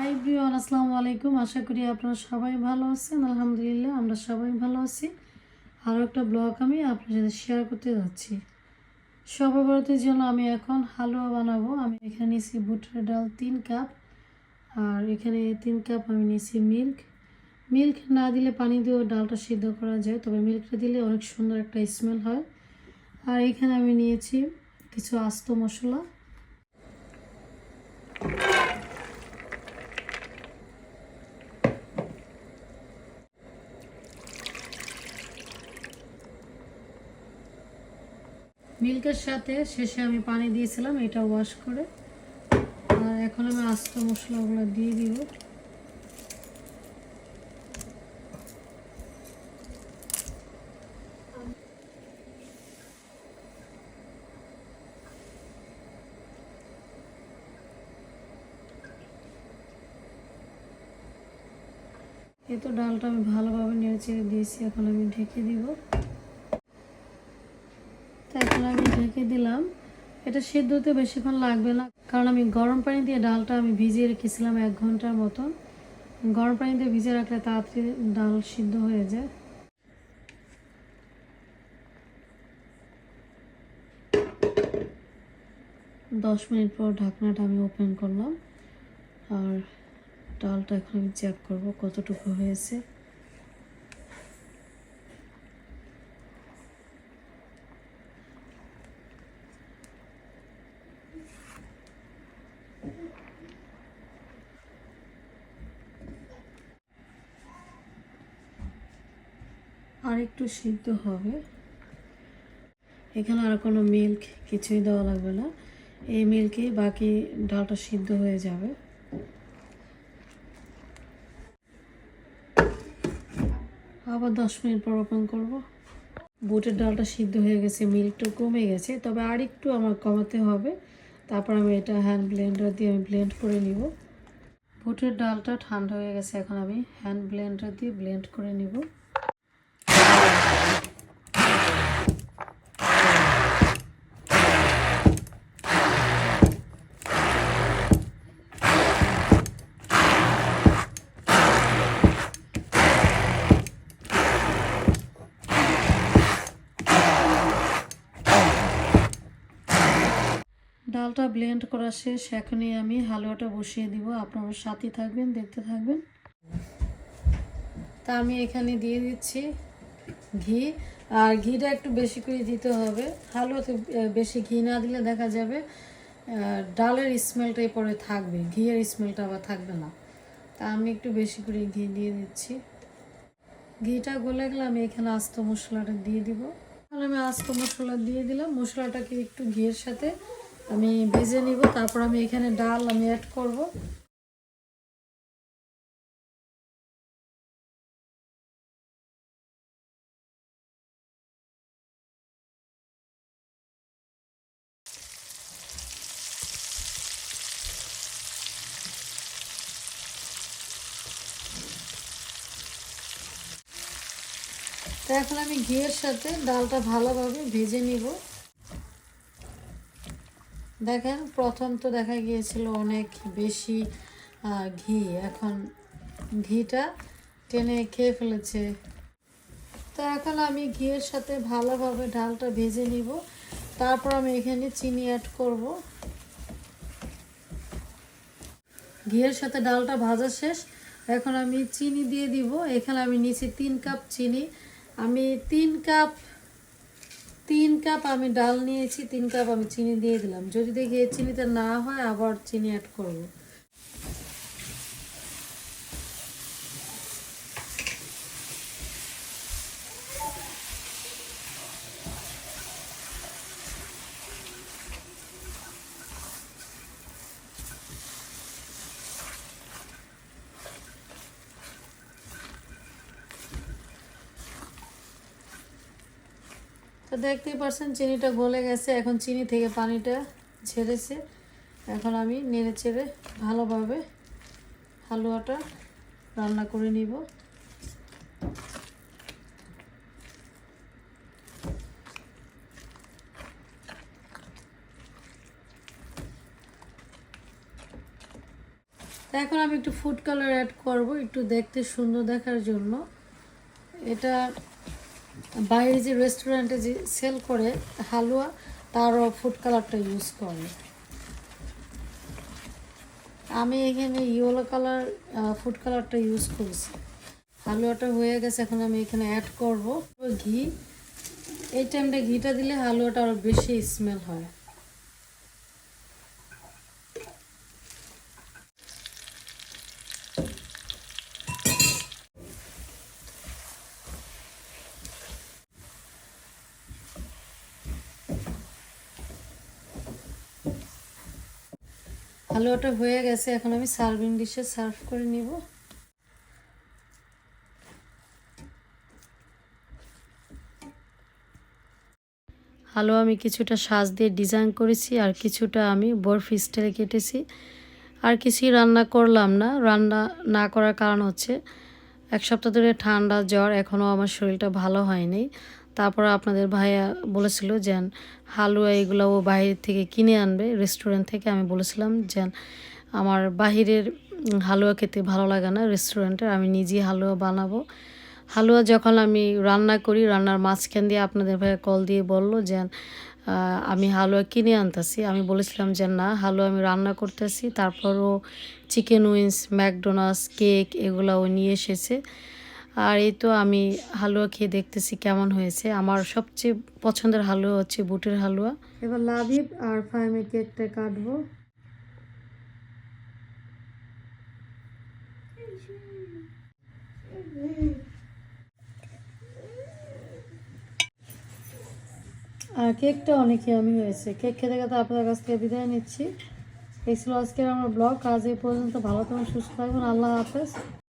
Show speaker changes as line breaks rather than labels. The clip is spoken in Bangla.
হাই ব্রিয়ান আসসালামু আলাইকুম। আশা করি আপনারা সবাই ভালো আছেন। আলহামদুলিল্লাহ, আমরা সবাই ভালো আছি। আরও একটা ব্লগ আমি আপনার সাথে শেয়ার করতে যাচ্ছি। সর্বভারতের জন্য আমি এখন হালুয়া বানাবো। আমি এখানে নিয়েছি বুটের ডাল তিন কাপ, আর এখানে তিন কাপ আমি নিয়েছি মিল্ক মিল্ক না দিলে পানি দিয়েও ডালটা সিদ্ধ করা যায়, তবে মিল্কটা দিলে অনেক সুন্দর একটা স্মেল হয়। আর এখানে আমি নিয়েছি কিছু আস্ত মশলা। মিল্কের সাথে শেষে আমি পানি দিয়েছিলাম, এটা ওয়াশ করে। আর এখন আমি আস্ত মশলাগুলো দিয়ে দিব। এই তো ডালটা আমি ভালোভাবে নেড়ে চেড়ে দিয়েছি, এখন আমি ঢেকে দিব তো এখন আমি ঢেকে দিলাম। এটা সেদ্ধ হতে বেশিক্ষণ লাগবে না। কারণ আমি গরম পানি দিয়ে ডালটা আমি ভিজিয়ে রেখেছিলাম এক ঘণ্টার মতন। গরম পানি দিয়ে ভিজিয়ে রাখলে তাড়াতাড়ি ডাল সিদ্ধ হয়ে যায়। দশ মিনিট পর ঢাকনাটা আমি ওপেন করলাম। আর ডালটা এখন আমি চেক করব কতটুকু হয়েছে। একটু সিদ্ধ হবে। এখানে আর কোনো মিল্ক কিছুই দেওয়া লাগবে না। এই মিল্কে বাকি ডালটা সিদ্ধ হয়ে যাবে। আবার দশ মিনিট পর ওপেন করব। বুটের ডালটা সিদ্ধ হয়ে গেছে মিল্কটা কমে গেছে। তবে আর একটু আমার কমাতে হবে। তারপর আমি এটা হ্যান্ড ব্লেন্ডার দিয়ে আমি ব্লেন্ড করে নিব। বুটের ডালটা ঠান্ডা হয়ে গেছে, এখন আমি হ্যান্ড ব্লেন্ডার দিয়ে ব্লেন্ড করে নিব। ডালটা ব্লেন্ড করা শেষ, এখনই আমি হালুয়াটা বসিয়ে দিব। আপনারা সাথে থাকবেন, দেখতে থাকবেন। তা আমি এখানে দিয়ে দিচ্ছি ঘি। আর ঘিটা একটু বেশি করে দিতে হবে। হালুয়াতে বেশি ঘি না দিলে দেখা যাবে ডালের স্মেলটাই পরে থাকবে। ঘিয়ের স্মেলটা আবার থাকবে না। তা আমি একটু বেশি করে ঘি দিয়ে দিচ্ছি। ঘিটা গলে গেলে আমি এখানে আস্ত মশলাটা দিয়ে দিব। তাহলে আমি আস্ত মশলা দিয়ে দিলাম। মশলাটাকে একটু ঘিয়ের সাথে আমি ভেজে নিব, তারপর আমি এখানে ডাল আমি অ্যাড করব। এখন আমি ঘিয়ের সাথে ডালটা ভালোভাবে ভেজে নিব। দেখেন, প্রথম তো দেখা গিয়েছিল অনেক বেশি ঘি। এখন ঘিটা টেনে খেয়ে ফেলেছে। তো এখন আমি ঘিয়ের সাথে ভালোভাবে ডালটা ভেজে নিব। তারপর আমি এখানে চিনি অ্যাড করব। ঘিয়ের সাথে ডালটা ভাজা শেষ। এখন আমি চিনি দিয়ে দিব। এখানে আমি নিচে তিন কাপ চিনি। আমি তিন কাপ তিন কাপ আমি ডাল নিয়েছি, তিন কাপ আমি চিনি দিয়ে দিলাম। যদি দেখি চিনিটা না হয়, আবার চিনি অ্যাড করব। তো দেখতেই পারছেন, চিনিটা গলে গেছে। এখন চিনি থেকে পানিটা ছেড়েছে। এখন আমি নেড়ে চেড়ে ভালোভাবে হালুয়াটা রান্না করে নিব। এখন আমি একটু ফুড কালার অ্যাড করব, একটু দেখতে সুন্দর দেখার জন্য। এটা বাইরে যে রেস্টুরেন্টে যে সেল করে হালুয়া তারও ফুড কালারটা ইউজ করে। আমি এখানে ইয়েলো কালার ফুড কালারটা ইউজ করেছি। হালুয়াটা হয়ে গেছে, এখন আমি এখানে অ্যাড করব। ঘি, এই টাইমটা ঘিটা দিলে হালুয়াটা আরও বেশি স্মেল হয়। হালুয়াটা হয়ে গেছে। এখন আমি সার্ভিং ডিশে সার্ভ করে নিব। হালুয়া আমি কিছুটা সাজ দিয়ে ডিজাইন করেছি আর কিছুটা আমি বরফি স্টাইলে কেটেছি। আর কিছুই রান্না করলাম না। রান্না না করার কারণ হচ্ছে, এক সপ্তাহ ধরে ঠান্ডা জ্বর, এখনও আমার শরীরটা ভালো হয়নি। তারপর আপনাদের ভাইয়া বলেছিল যে হালুয়া এগুলো ও বাইরে থেকে কিনে আনবে রেস্টুরেন্ট থেকে। আমি বলেছিলাম যে আমার বাহিরের হালুয়া খেতে ভালো লাগে না রেস্টুরেন্টের আমি নিজেই হালুয়া বানাবো। হালুয়া যখন আমি রান্না করি, রান্নার মাঝখান দিয়ে আপনাদের ভাইয়া কল দিয়ে বলল যে আমি হালুয়া কিনে আনতেছি। আমি বলেছিলাম যে না, হালুয়া আমি রান্না করতেছি। তারপরও চিকেন উইংস ম্যাকডোনাল্ডস কেক এগুলো ও নিয়ে এসেছে। আর এই তো আমি হালুয়া খেয়ে দেখতেছি কেমন হয়েছে। আমার সবচেয়ে পছন্দের হালুয়া হচ্ছে বুটের হালুয়া। এবার লাভিব আর ফাইমে কেকটা কাটবো। আর কেকটা অনেক আমি হয়েছে। কেক খেতে খেতে আপনাদের কাছ থেকে বিদায় নিচ্ছি। এই ছিল আজকের আমার ব্লগ। আজ এই পর্যন্ত ভালো থাকুন, সুস্থ থাকবেন আল্লাহ হাফেজ।